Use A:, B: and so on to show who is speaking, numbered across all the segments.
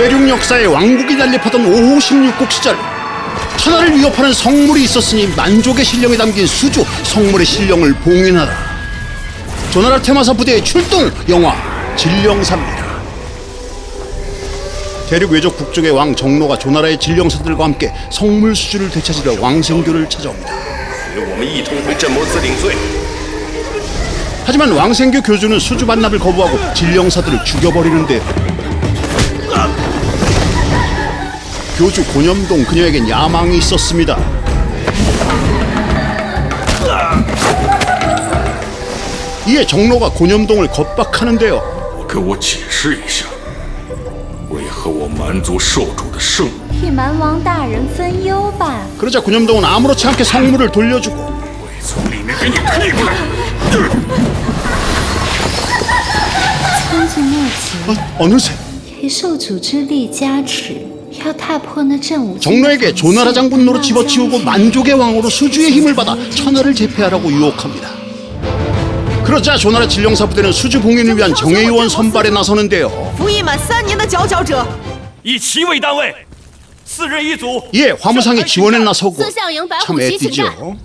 A: 대륙 역사에 왕국이 날렵하던 5호 16국 시절 천하를 위협하는 성물이 있었으니 만족의 신령이 담긴 수주 성물의 신령을 봉인하라. 조나라 테마사 부대의 출동 영화 진령사입니다. 대륙 외적 북쪽의 왕 정로가 조나라의 진령사들과 함께 성물 수주를 되찾으려 왕생교를 찾아옵니다. 하지만 왕생교 교주는 수주 반납을 거부하고 진령사들을 죽여버리는데 교주 고념동 그녀에겐 야망이 있었습니다. 이에 정로가 고념동을 겁박하는데요.
B: 给我解释一下，为何我蛮族受主的圣物
C: 替蛮王大人分忧吧。
A: 그러자 고념동은 아무렇지 않게 성물을 돌려주고
B: 会从里面给你退过来？
C: 苍劲莫急，
A: 어, 어느새
C: 以受主之力加持，要踏破那阵武。
A: 정로에게 조나라 장군노로 집어치우고 만족의 왕으로 수주의 힘을 받아 천하를 제패하라고 유혹합니다. 그러자 조나라 진령사 부대는 수주 봉인을 위한 정예요원 선발에 나서는데요. 예, 화무상의 지원에 나서고 참 애띠죠.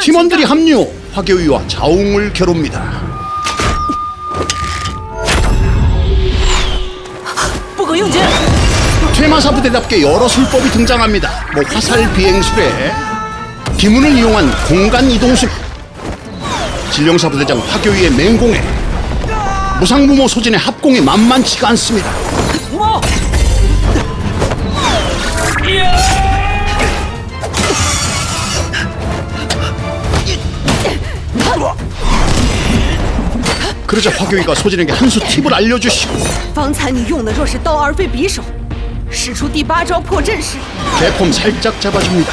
A: 팀원들이 합류, 화교위와 자웅을 겨룹니다.
D: 소유주
A: 퇴마사부대답게 여러 술법이 등장합니다. 뭐 화살 비행술에 기문을 이용한 공간 이동술, 진령사부대장 화교위의 맹공에 무상무모 소진의 합공이 만만치가 않습니다.
E: 뭐?
A: 그러자 화교위가 소진에게 한 수 팁을 알려주시고
D: 方才你用的若是刀而非匕首，使出第八招破阵时，
A: 개폼 살짝 잡아줍니다.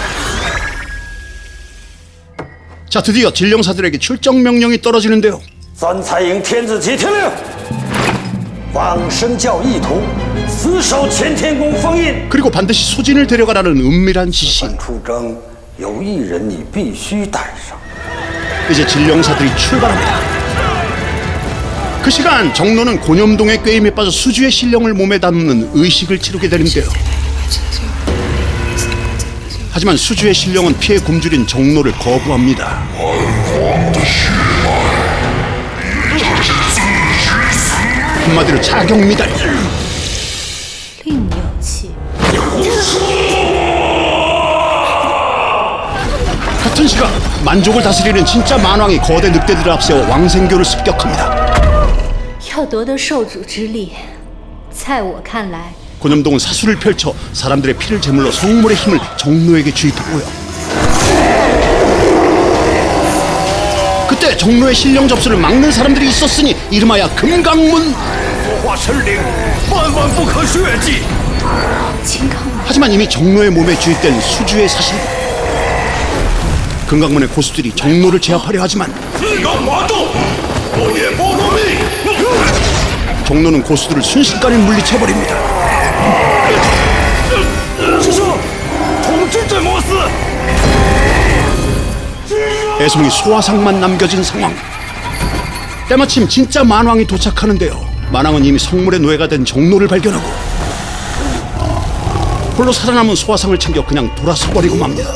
A: 자, 드디어 진령사들에게 출정 명령이 떨어지는데요.
F: 三彩营天子旗听令，往生教义徒死守乾天宫封印。
A: 그리고 반드시 소진을 데려가라는 은밀한 지시.
F: 出征有一人你必须带上。
A: 이제 진령사들이 출발합니다. 그 시간 정로는 고념동의 꾀임에 빠져 수주의 신령을 몸에 담는 의식을 치르게 되는데요. 하지만 수주의 신령은 피해 굶주린 정로를 거부합니다. 한마디로 자격 미달.
C: 另有气，
A: 같은 시각 만족을 다스리는 진짜 만왕이 거대 늑대들을 앞세워 왕생교를 습격합니다.
C: 要夺得受主之力，在我看来，
A: 고념동은 사수를 펼쳐 사람들의 피를 제물로 성물의 힘을 정로에게 주입했고요. 그때 정로의 신령 접수를 막는 사람들이 있었으니 이름하여 금강문.
B: 化神灵，万万不可血祭。
C: 金刚王
A: 하지만 이미 정로의 몸에 주입된 수주의 사실. 금강문의 고수들이 정로를 제압하려 하지만
B: 自刚马动，
A: 경로는 고수들을 순식간에 물리쳐버립니다. 애송이 소화상만 남겨진 상황. 때마침 진짜 만왕이 도착하는데요. 만왕은 이미 성물의 노예가 된 정로를 발견하고 홀로 살아남은 소화상을 챙겨 그냥 돌아서버리고 맙니다.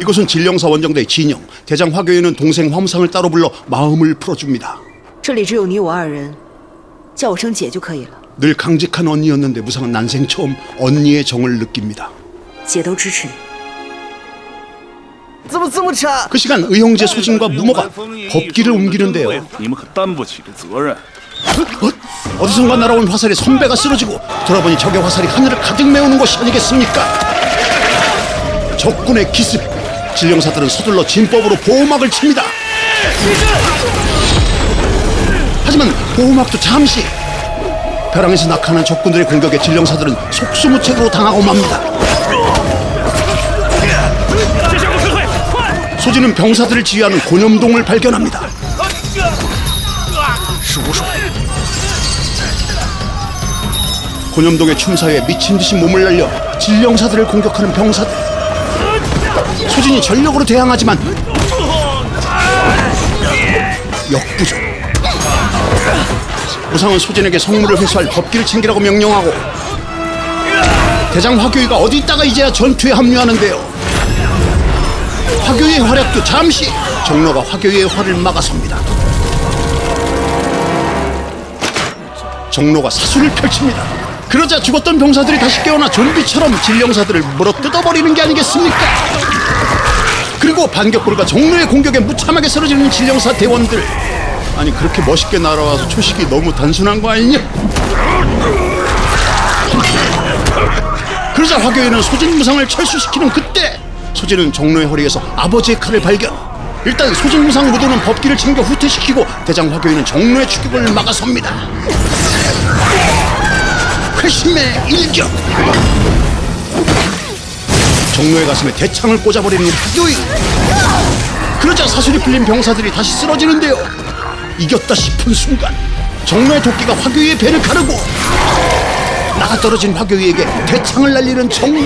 A: 이곳은 진령사 원정대 진영, 대장 화교에는 동생 화무상을 따로 불러 마음을 풀어줍니다.
D: 这里只有你我二人，叫我声姐就可以了。
A: 늘 강직한 언니였는데 무상은 난생 처음 언니의 정을 느낍니다.
D: 姐都支持你。怎么这么差？
A: 그 시간 의형제 소진과 무모가 법기를 옮기는데요.
G: 你们可担不起这责任。
A: 어? 어디선가 날아온 화살에 선배가 쓰러지고 돌아보니 적의 화살이 하늘을 가득 메우는 것이 아니겠습니까? 적군의 기습 진령사들은 서둘러 진법으로 보호막을 칩니다 하지만 보호막도 잠시. 벼랑에서 낙하는 적군들의 공격에 진령사들은 속수무책으로 당하고 맙니다. 소진은 병사들을 지휘하는 고념동을 발견합니다. 고념동의 춤사에 미친 듯이 몸을 날려 진령사들을 공격하는 병사들. 소진이 전력으로 대항하지만 역부족. 무상은 소진에게 성물을 회수할 법기를 챙기라고 명령하고 대장 화교이가 어디 있다가 이제야 전투에 합류하는데요. 화교이의 활약도 잠시 정로가 화교이의 활을 막아섭니다. 정로가 사수를 펼칩니다. 그러자 죽었던 병사들이 다시 깨어나 좀비처럼 진령사들을 물어 뜯어버리는 게 아니겠습니까? 그리고 반격부르가 정로의 공격에 무참하게 쓰러지는 진령사 대원들 아니 그렇게 멋있게 날아와서 초식이 너무 단순한 거 아니냐? 그러자 화교에는 소진 무상을 철수시키는 그때 소진은 정로의 허리에서 아버지의 칼을 발견. 일단 소진 무상 무도는 법기를 챙겨 후퇴시키고 대장 화교에는 정로의 추격을 막아섭니다. 회심의 일격. 정로의 가슴에 대창을 꽂아버리는 화교인. 그러자 사슬이 풀린 병사들이 다시 쓰러지는데요 이겼다 싶은 순간 정말 도끼가 화교의 배를 가르고 나가 떨어진 화교에게 대창을 날리는 정로.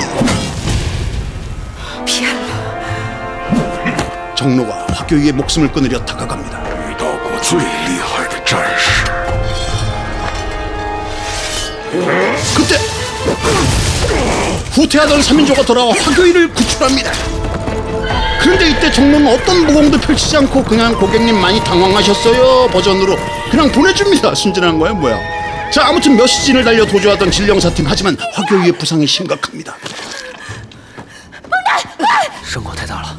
A: 정로가 화교의 목숨을 끊으려 다가갑니다. 그때 후퇴하던 삼인조가 돌아와 화교이를 구출합니다. 그런데 이때 정로는 어떤 무공도 펼치지 않고 그냥 고객님 많이 당황하셨어요 버전으로 그냥 보내줍니다 순진한 거야 뭐야 자 아무튼 몇 시즌을 달려 도주하던 진령사팀 하지만 화교이의 부상이 심각합니다
H: 伤口太大了，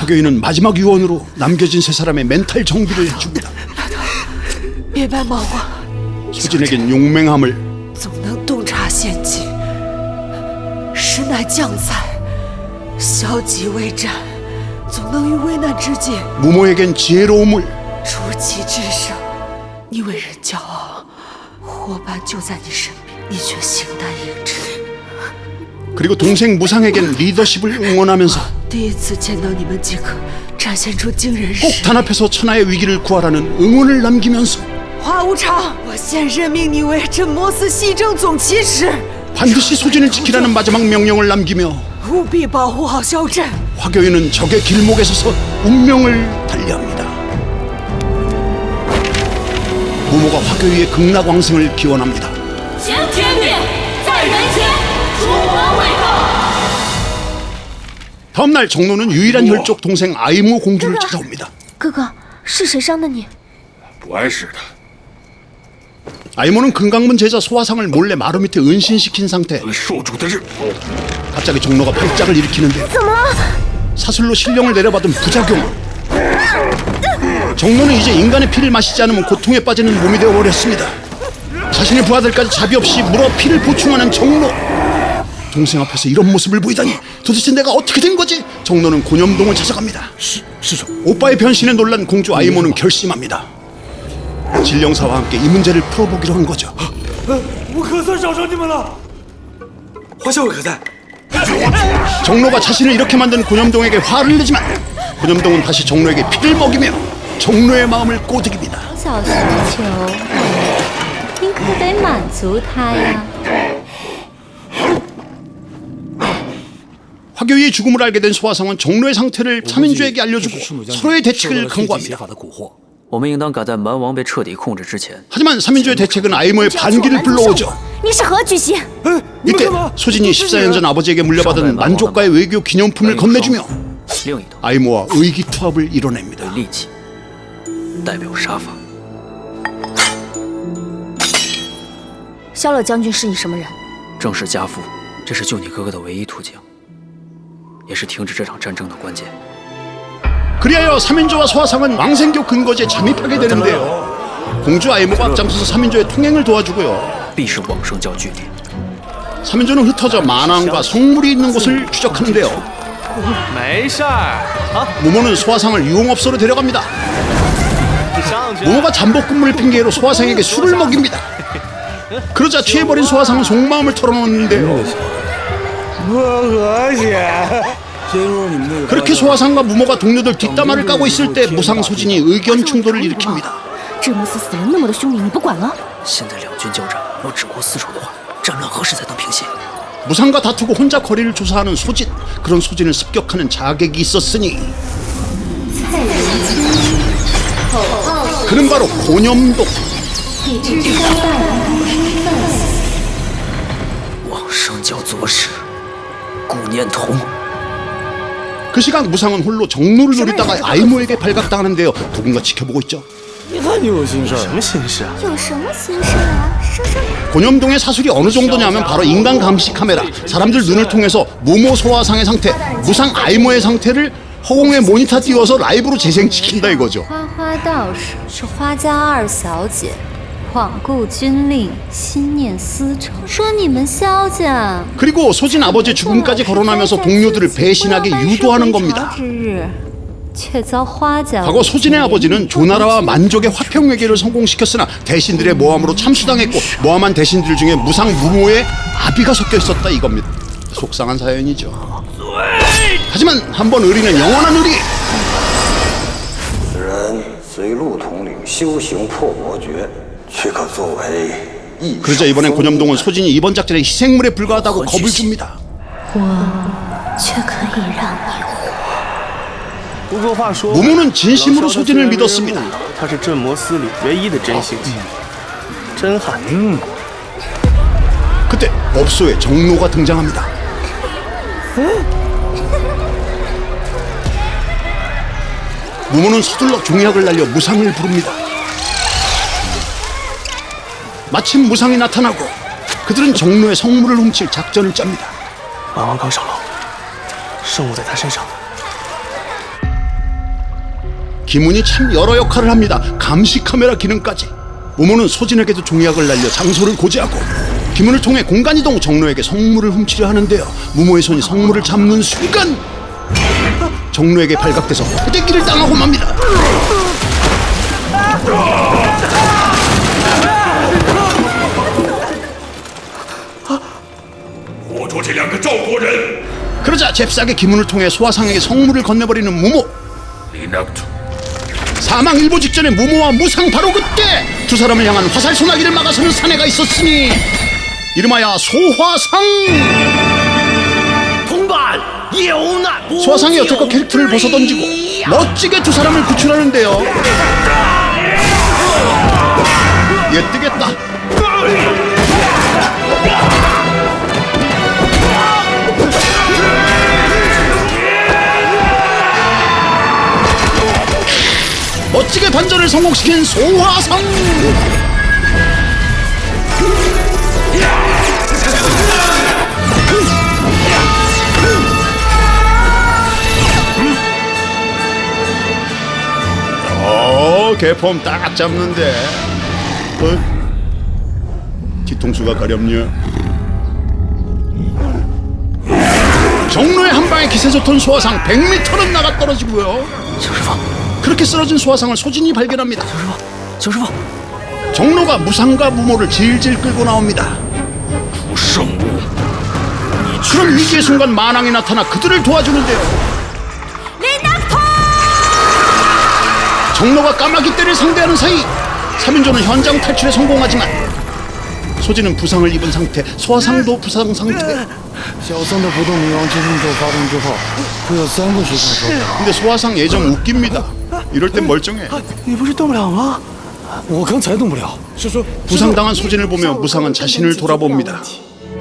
A: 화교이는 마지막 유언으로 남겨진 세 사람의 멘탈 정비를 줍니다
D: 别白毛瓜，
A: 소진에겐 용맹함을
D: 总能洞察先机。实乃将才， 消极未战，总能于危难之际
A: 무모에겐 지혜로움을
D: 出奇制胜。你为人骄傲，伙伴就在你身边，你却形单影只。
A: 그리고 동생 무상에겐 리더십을 응원하면서
D: 第一次见到你们即可展现出惊人
A: 꼭
D: 实力。
A: 단합해서 천하의 위기를 구하라는 응원을 남기면서
D: 花无常，我现任命你为这摩斯西征总旗使，
A: 반드시 소진을 지키라는 마지막 명령을 남기며
D: 务必保护好萧镇。
A: 화교인은 적의 길목에 서서 운명을 달리합니다. 무모가 화교위의 극락왕승을 기원합니다.
C: 行天命，在人间，诸王未到。
A: 다음날 정로는 유일한 혈족 동생 아이모 공주를 찾아옵니다.
C: 哥哥，是谁伤的你？
B: 不碍事的，
A: 아이모는 금강문 제자 소화상을 몰래 마루 밑에 은신시킨 상태. 갑자기 종로가 발작을 일으키는데 사슬로 실령을 내려받은 부작용. 정로는 이제 인간의 피를 마시지 않으면 고통에 빠지는 몸이 되어버렸습니다. 자신의 부하들까지 자비 없이 물어 피를 보충하는 정로. 동생 앞에서 이런 모습을 보이다니 도대체 내가 어떻게 된 거지? 정로는 고념동을 찾아갑니다. 오빠의 변신에 놀란 공주 아이모는 결심합니다. 진령사와 함께 이 문제를 풀어보기로 한 거죠.
E: 我可算找着你们了！
F: 花小伟可在？
A: 정로가 자신을 이렇게 만든 곤염동에게 화를 내지만 곤염동은 다시 정로에게 피를 먹이며 정로의 마음을 꼬드깁니다.
C: 小需求，您可得满足他呀。
A: 화교이의 죽음을 알게 된 소화상은 정로의 상태를 3인조에게 알려주고 서로의 대책을 강구합니다.
H: 法的蛊惑， 我们应当赶在蛮王被彻底控制之前，
A: 하지만 3인조의 대책은 아이모의 반기를 불러오죠.
C: 你是何居心？
A: 이때 소진이 14년 전 아버지에게 물려받은 만족가의 외교 기념품을 건네주며
H: 另一头
A: 아이모와 의기투합을 이뤄냅니다.
H: 利器代表杀法。
C: 萧乐将军是你什么人？
H: 正式家父，这是救你哥哥的唯一途径，也是停止这场战争的关键。
A: 그리하여 3인조와 소화상은 왕생교 근거지에 잠입하게 되는데요. 공주 아이모가 앞장서서 3인조의 통행을 도와주고요.
H: 必是往生教据点。
A: 3인조는 흩어져 만왕과 성물이 있는 곳을 추적하는데요.
E: 没事儿，
A: 모모는 소화상을 유흥업소로 데려갑니다.
E: 上去。
A: 모모가 잠복 근무를 핑계로 소화상에게 술을 먹입니다. 그러자 취해버린 소화상은 속마음을 털어놓는데요. 그렇게 소화상과 무모가 동료들 뒷담화를 까고 있을 때 무상 소진이 의견 충돌을 일으킵니다.
C: 这摩斯死了那么多兄弟，你不管了？
H: 现在两军交战，若只顾厮守的话，战乱何时才能平息？
A: 무상과 다투고 혼자 거리를 조사하는 소진. 그런 소진을 습격하는 자객이 있었으니 그는 바로 고념동.
C: 给智商带来不知犯死。
H: 往生教左使顾念童。
A: 그 시각 무상은 홀로 정로를 노리다가 아이모에게 발각당하는데요. 누군가 지켜보고 있죠.
E: 你看你有心事，什么心事啊？
C: 有什么心事啊？说说。
A: 고념동의 사술이 어느 정도냐면 바로 인간 감시 카메라. 사람들 눈을 통해서 무모 소화상의 상태, 무상 아이모의 상태를 허공에 모니터 띄워서 라이브로 재생시킨다 이거죠.
C: 花花道士是花家二小姐， 罔顾军令，心念私仇。说你们萧家
A: 그리고 소진 아버지 죽음까지 거론하면서 동료들을 배신하게 유도하는 겁니다.
C: 之日，却遭花家
A: 과거 소진의 아버지는 조나라와 만족의 화평 외교를 성공시켰으나 대신들의 모함으로 참수당했고 모함한 대신들 중에 무상 무모의 아비가 섞여 있었다 이겁니다. 속상한 사연이죠. 하지만 한번 의리는 영원한 의리.
F: 此人随陆统领修行破魔诀，却可作为一
A: 그러자 이번엔 고념동은 소진이 이번 작전의 희생물에 불과하다고 겁을 줍니다.
C: 却可以让你活。
E: 不过话说，
A: 무모는 진심으로
E: 老萧
A: 소진을
E: 虽然为人
A: 믿었습니다.
E: 木讷他是镇魔司里唯一的真性情，真汉。嗯，
A: 그때 업소에 정로가 등장합니다. 무모는 서둘러 종약을 날려 무상을 부릅니다. 마침 무상이 나타나고 그들은 정로의 성물을 훔칠 작전을 짭니다.
E: 马王刚上楼，圣物在他身上。
A: 기문이 참 여러 역할을 합니다. 감시 카메라 기능까지. 무모는 소진에게도 종약을 날려 장소를 고지하고 기문을 통해 공간 이동 정로에게 성물을 훔치려 하는데요. 무모의 손이 성물을 잡는 순간 정로에게 발각돼서 후대기를 당하고 맙니다.
B: 这两个赵国人！
A: 그러자 잽싸게 기문을 통해 소화상에게 성물을 건네버리는 무모.
B: 리낙투
A: 사망 일보 직전에 무모와 무상 바로 그때 두 사람을 향한 화살 소나기를 막아서는 사내가 있었으니 이름하여 소화상.
E: 同伴有难不
A: 소화상이 여태껏 캐릭터를 벗어던지고 멋지게 두 사람을 구출하는데요. 멋지게 반전을 성공시킨 소화상. 어, 개폼 딱 잡는데. 어? 뒤통수가 가렵냐? 정로의 한 방에 기세 좋던 소화상 100m는 나가 떨어지고요.
H: 九师傅，
A: 그렇게 쓰러진 소화상을 소진이 발견합니다.
H: 九师傅，
A: 정로가 무상과 무모를 질질 끌고 나옵니다.
B: 出圣物，
A: 그런 위기의 순간 만왕이 나타나 그들을 도와주는데요. 정로가 까마귀 떼를 상대하는 사이 3인조는 현장 탈출에 성공하지만 소진은 부상을 입은 상태, 소화상도 부상 상태.
I: 小三的不动明王之动作发动之后，会有三个学生受伤。
A: 근데 소화상 예정 웃깁니다. 이럴 땐 멀쩡해.
E: 你不是动不了吗？
I: 我刚才动不了，师叔，
A: 부상당한 소진을 보며 무상은 자신을 돌아봅니다.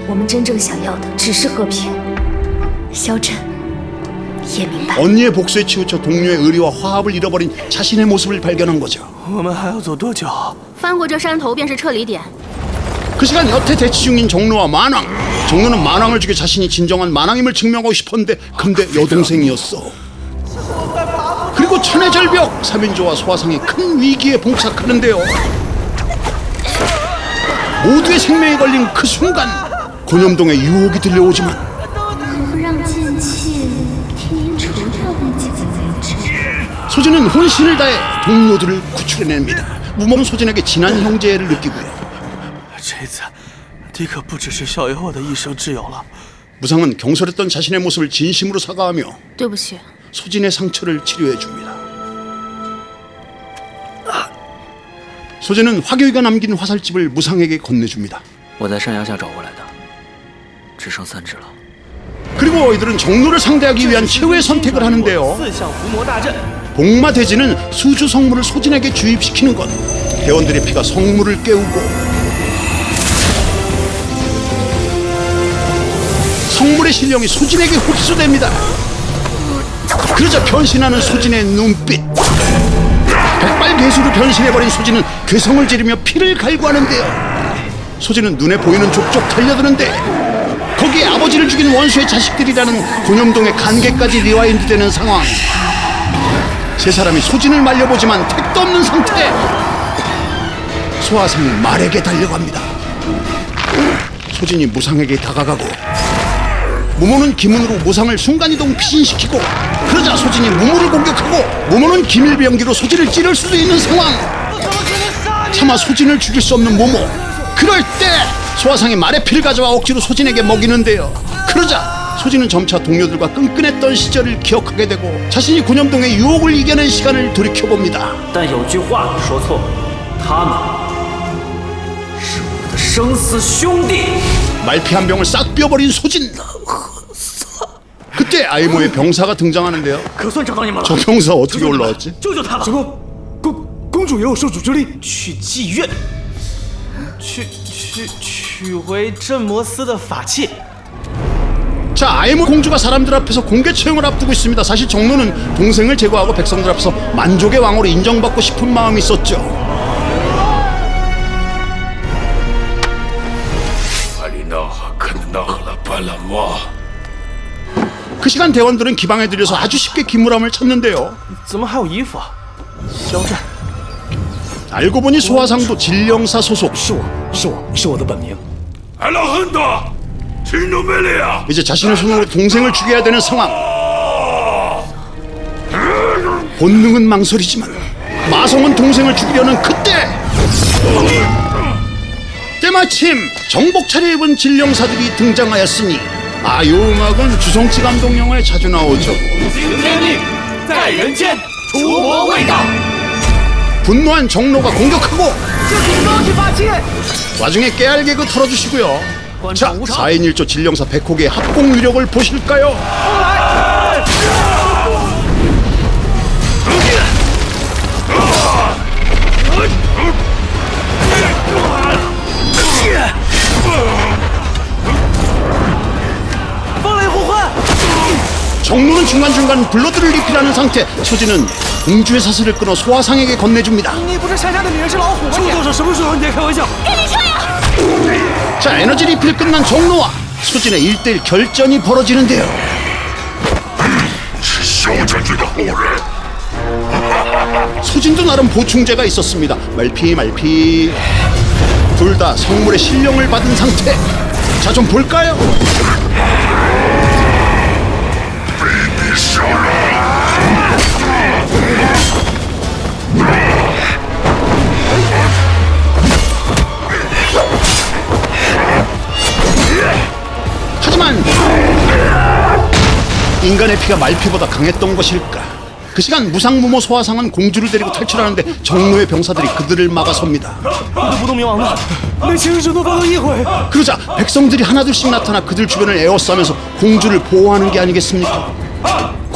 C: 我们真正想要的只是和平。萧震也明白。
A: 언니의 복수에 치우쳐 동료의 의리와 화합을 잃어버린 자신의 모습을 발견한 거죠.
E: 我们还要走多久？
J: 翻过这山头便是撤离点。
A: 그 시간 여태 대치 중인 정로와 만왕. 정로는 만왕을 죽여 자신이 진정한 만왕임을 증명하고 싶었는데 근데 여동생이었어. 그리고 천의 절벽 3인조와 소화상이 큰 위기에 봉착하는데요. 모두의 생명이 걸린 그 순간 고념동의 유혹이 들려오지만
C: 不让剑气替您除掉那几个为止。
A: 소진은 혼신을 다해 동료들을 구출해냅니다. 무모는 소진에게 진한 형제를 느끼고요.
E: 这次，你可不只是小妖我的一生挚友了。
A: 무상은 경솔했던 자신의 모습을 진심으로 사과하며
J: 对不起，
A: 소진의 상처를 치료해 줍니다. 소진은 화교이가 남긴 화살집을 무상에게 건네줍니다. 그리고 이들은 정로를 상대하기 위한 최후의 선택을 하는데요. 복마 대지는 수주 성물을 소진에게 주입시키는 것. 대원들의 피가 성물을 깨우고 성물의 신령이 소진에게 흡수됩니다. 그러자 변신하는 소진의 눈빛. 백발 괴수로 변신해버린 소진은 괴성을 지르며 피를 갈구하는데요. 소진은 눈에 보이는 족족 달려드는데 거기에 아버지를 죽인 원수의 자식들이라는 곤염동의 간계까지 리와인드되는 상황. 세 사람이 소진을 말려보지만 택도 없는 상태. 소화상이 말에게 달려갑니다. 소진이 무상에게 다가가고 무모는 기문으로 무상을 순간이동 피신시키고 그러자 소진이 무모를 공격하고 무모는 기밀병기로 소진을 찌를 수도 있는 상황 차마 소진을 죽일 수 없는 모모 그럴 때 소화상이 말의 피를 가져와 억지로 소진에게 먹이는데요 그러자 소진은 점차 동료들과 끈끈했던 시절을 기억하게 되고 자신이 곤염동의 유혹을 이겨낸 시간을 돌이켜봅니다
H: 但有句话你说错了，他们是我的生死兄弟。
A: 말피 한 병을 싹 비워버린 소진 그때 아이모의 병사가 등장하는데요
H: 可算找到你们了，
A: 저 병사 어떻게 올라왔지?
H: 救救他吧！
I: 什么？公公主也有受主之力？
E: 去妓院，去去取回镇魔司的法器。
A: 자 아이모 공주가 사람들 앞에서 공개 처형을 앞두고 있습니다 사실 정로는 동생을 제거하고 백성들 앞에서 만족의 왕으로 인정받고 싶은 마음이 있었죠 그 시간 대원들은 기방에 들여서 아주 쉽게 기무람을 찾는데요
E: 怎么还有衣服啊？肖战，
A: 알고 보니 소화상도 진령사 소속
I: 是我是我是我的本名。
B: 阿拉亨达，请努梅利亚。
A: 이제 자신의 손으로 동생을 죽여야 되는 상황 본능은 망설이지만 마성은 동생을 죽이려는 그때 때마침 정복 차려입은 진령사들이 등장하였으니 아 요 음악은 주성치 감독 영화에 자주 나오죠
E: 在人间除魔卫道。
A: 분노한 정로가 공격하고 와중에 깨알 개그 털어주시고요 자 4인 1조 진령사 백호기의 합공 위력을 보실까요? 정로는 중간중간 블러드를 리필하는 상태 소진은 공주의 사슬을 끊어 소화상에게 건네줍니다
I: 你不是山上的女人是老虎吗？出多少什么时候？你在开玩笑？
A: 자 에너지 리필 끝난 정로와 소진의 1대1 결전이 벌어지는데요
B: 是萧将军的后人。
A: 소진도 나름 보충제가 있었습니다 말피 말피 둘 다 성물의 신령을 받은 상태 자 좀 볼까요? 하지만 인간의 피가 말피보다 강했던 것일까? 그 시간 무상무모 소화상은 공주를 데리고 탈출하는데 정로의 병사들이 그들을 막아섭니다.
E: 我的不动明王呢？
I: 那情绪只能发动一回。
A: 그러자 백성들이 하나둘씩 나타나 그들 주변을 에워싸면서 공주를 보호하는 게 아니겠습니까?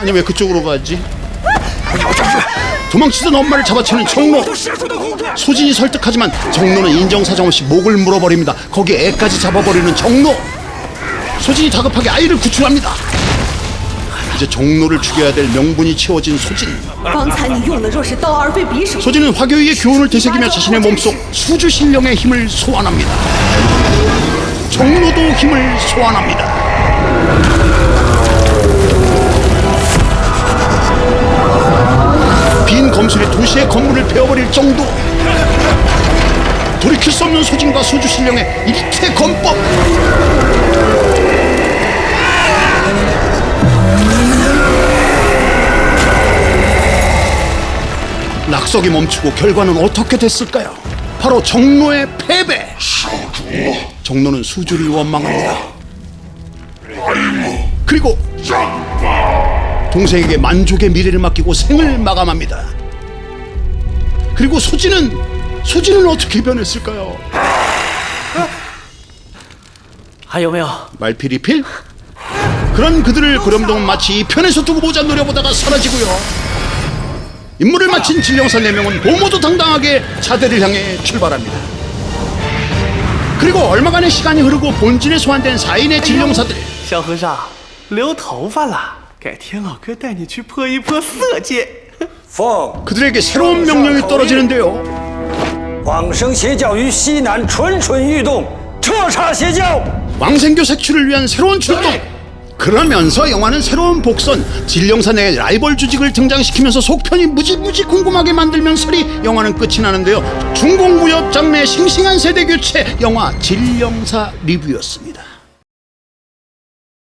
A: 아니 왜 그쪽으로 가지? 도망치던 엄마를 잡아채는 정로. 소진이 설득하지만 정로는 인정사정 없이 목을 물어버립니다. 거기에 애까지 잡아버리는 정로. 소진이 다급하게 아이를 구출합니다. 이제 정로를 죽여야 될 명분이 채워진 소진. 소진은 화교의 교훈을 되새기며 자신의 몸속 수주 신령의 힘을 소환합니다. 정로도 힘을 소환합니다. 빈 검술이 도시의 건물을 베어버릴 정도. 돌이킬 수 없는 소진과 수주 신령의 일체 건법. 약속이 멈추고 결과는 어떻게 됐을까요? 바로 정로의 패배. 정로는 수주를 원망합니다. 그리고 동생에게 만족의 미래를 맡기고 생을 마감합니다. 그리고 소진은 소진은 어떻게 변했을까요?
E: 还有没有？
A: 말필이필? 그런 그들을 고렴동은 마치 이 편에서 두고 보자 노려보다가 사라지고요. 임무를 마친 진령사 4명은 모모도 당당하게 자대를 향해 출발합니다. 그리고 얼마간의 시간이 흐르고 본진에 소환된 4인의 진령사들
E: 小和尚，留头发了， 改天老哥带你去破一破色戒。
F: 奉
A: 그들에게 새로운 명령이 떨어지는데요.
F: 往生邪教于西南蠢蠢欲动，彻查邪教。
A: 왕생교 색출을 위한 새로운 출동. 그러면서 영화는 새로운 복선 진령사 내 라이벌 주직을 등장시키면서 속편이 무지무지 궁금하게 만들면서리 영화는 끝이 나는데요. 중공무협 장내 싱싱한 세대 교체 영화 진령사 리뷰였습니다.